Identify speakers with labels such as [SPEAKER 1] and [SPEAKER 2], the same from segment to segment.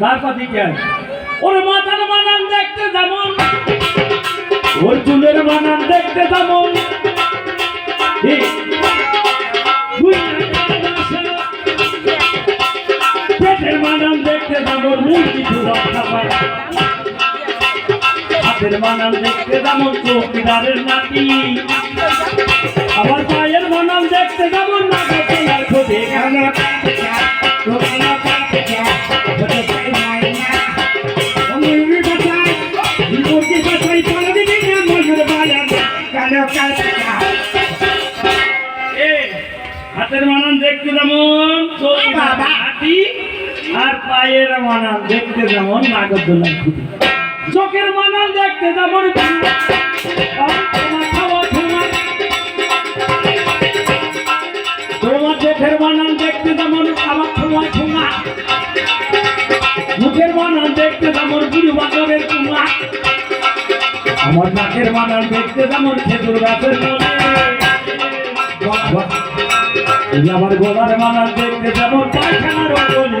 [SPEAKER 1] তারপর দিকে ওর মাথার বানান দেখতে যেমন চুলের বানান দেখতে যাব। পেটের বানান দেখতে যাব মূল কিছু রক্ষা পায় হাতের বানান দেখতে যাব চৌকিদারের নাতি। হাতের বানান দেখতে যেমন হাতি আর পায়ের বানান দেখতে যেমন নাগরদোলার খুঁটি চোখের বানান দেখতে যেমন তোমার চোখের বানান দেখতে যেমন আমার তোমার ঠোঙা। মুখের বানান দেখতে যেমন গুরু আমার নাকের বানান দেখতে যেমন খেজুর গাছের মনে এই আমার গলার মানার দেখতে যেমন পায়খানার অবলি।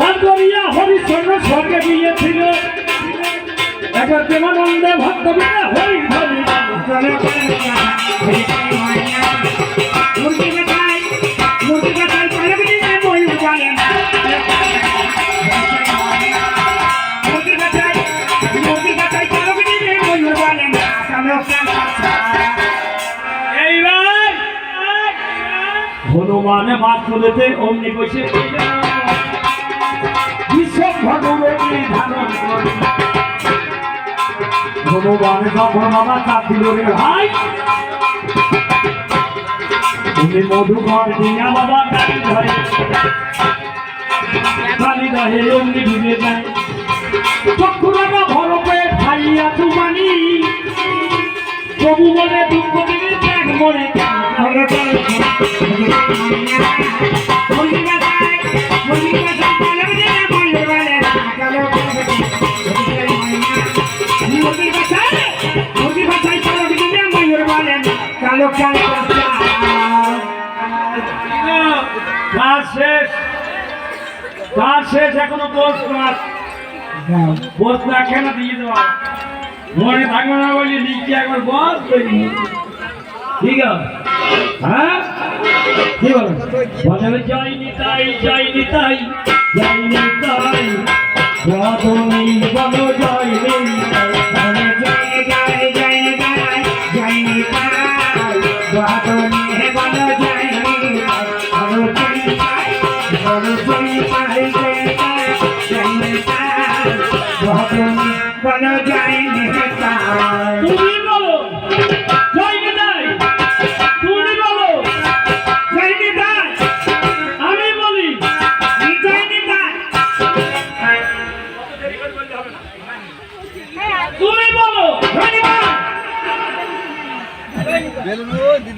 [SPEAKER 1] করিয়া হরিচন্দ্র স্বর্গে গিয়েছিল। একবার প্রেমানন্দে ভক্ত বিনা হরি হরি
[SPEAKER 2] মুরগি বাছাই মুরগি বাছাই পালক দিলে ময়ূর বলে না মুরগি বাছাই মুরগি বাছাই পালক দিলে ময়ূর বলে না
[SPEAKER 1] এইবার হনুমানে মাছ তুলেতে অমনি বসে হনুমান যখন আমার কাঁদিল রে ভাই তুমি মধুকর দিয়া বাবা গাড়ি ধরে। গাড়ি ধরে যায়। চক্ষুরাটা ভরপে খাইয়া তুমানি প্রভু বলে দুঃখ দিলে ত্যাগ
[SPEAKER 2] কালো মুরগি মুরগি বাছাই পালক দিলে ময়ূর বলে কালো কালো
[SPEAKER 1] কাজ শেষ। কাজ শেষ, এখনও পোস্ট মার পোস্ট না কেন দিয়ে দেওয়া? থাকবে না বলি লিখছি একবার বস তৈরি ঠিক আছে? হ্যাঁ? কি বলো বলে তাই।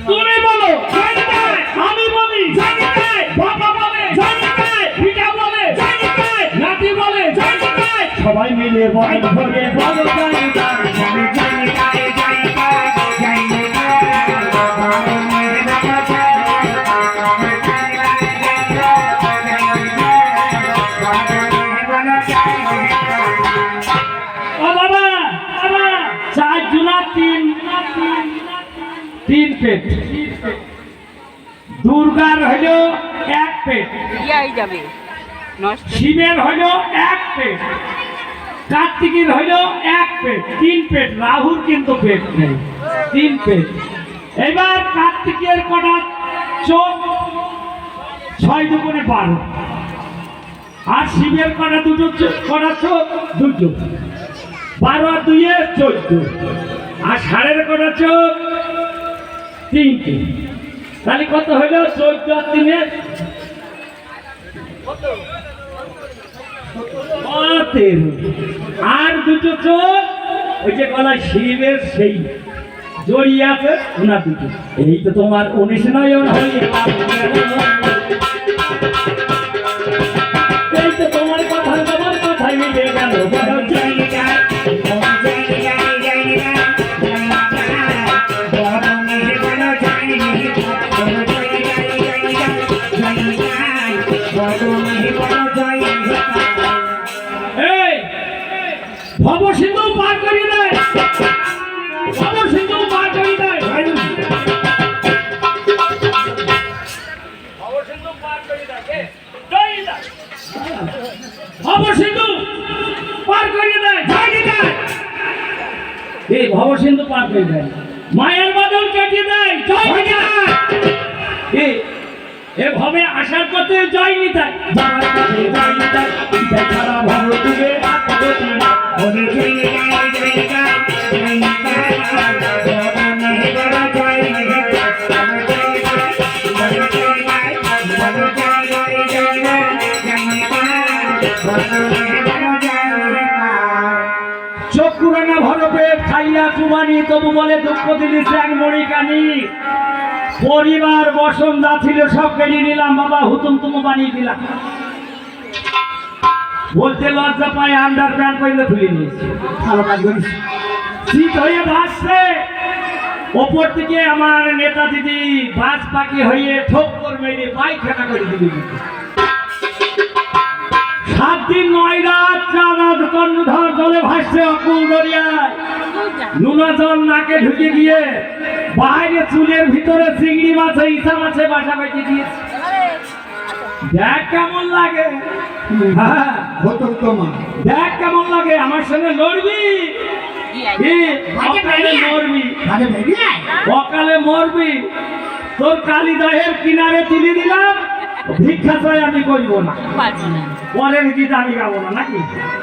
[SPEAKER 1] তুমি বলো আমি বলি বাবা বলে পিতা বলে নাতি বলে সবাই মিলে বলে ভরে বলো পেট। দুর্গার হইল এক পেট।
[SPEAKER 3] যাবে।
[SPEAKER 1] শিবের হইল এক পেট। কার্তিকের হইল এক পেট। তিন পেট। রাহুর কিন্তু পেট নেই। তিন পেট। এবার কার্তিকের কটা চোখ? ছয় দুগুণে বারো। আর শিবের কটা দুটো কটা চোখ? দুটো। বারো আর দুইয়ে চোদ্দ। আর ষাঁড়ের কটা চোখ? তিনটে। তাহলে কত হইল চোদ্দ আর তিনের আর দুটো চোখ ওই যে গলায় শিবের সেই জড়িয়ে আছে, ওনার দুটো। এই তো তোমার উনিশ নয়ন জয়। সিন্ধু, পার করি দেয় জয় দেয়। এই ভব সিন্ধু পার করে দেয়। মায়ের বাদল কেটে দেয়, জয় নিতাই। এই এভাবে ভবে আসার পথে জয় নিতাই। চক্ষুরানা ভরপে খাইয়া চুমানি তবু বলে দুঃখ দিলি চ্যাং পরিবার বসন যা ছিল সব কেড়ে নিলাম বাবা হুতুম তুমু বানিয়ে দিলাম। বলতে লজ্জা পায় আন্ডার প্যান্ট পর্যন্ত খুলে নিয়েছি। ভালো কাজ করিস। শীত হয়ে ভাসছে। ওপর থেকে আমার নেতা দিদি বাস পাখি হয়ে ঠোক্কর মেরে পায়খানা করে দিবি নয় রাত কর্ণধর জলে ভাসছে অকুল দরিয়ায়। নুনা জল নাকে ঢুকে গিয়ে বাইরে চুলের ভিতরে চিংড়ি মাছে ইসা মাছে বাসা বেঁচে দিয়েছে। দেখ কেমন লাগে। হ্যাঁ, দেখ কেমন লাগে। আমার সঙ্গে লড়বি। কি? অকালে মরবি। অকালে মরবি। তোর কালিদাহের কিনারে তুলে দিলাম। ভিক্ষা চাই আমি করব না।
[SPEAKER 3] পারব না
[SPEAKER 1] পরের গীত আমি গাবো না নাকি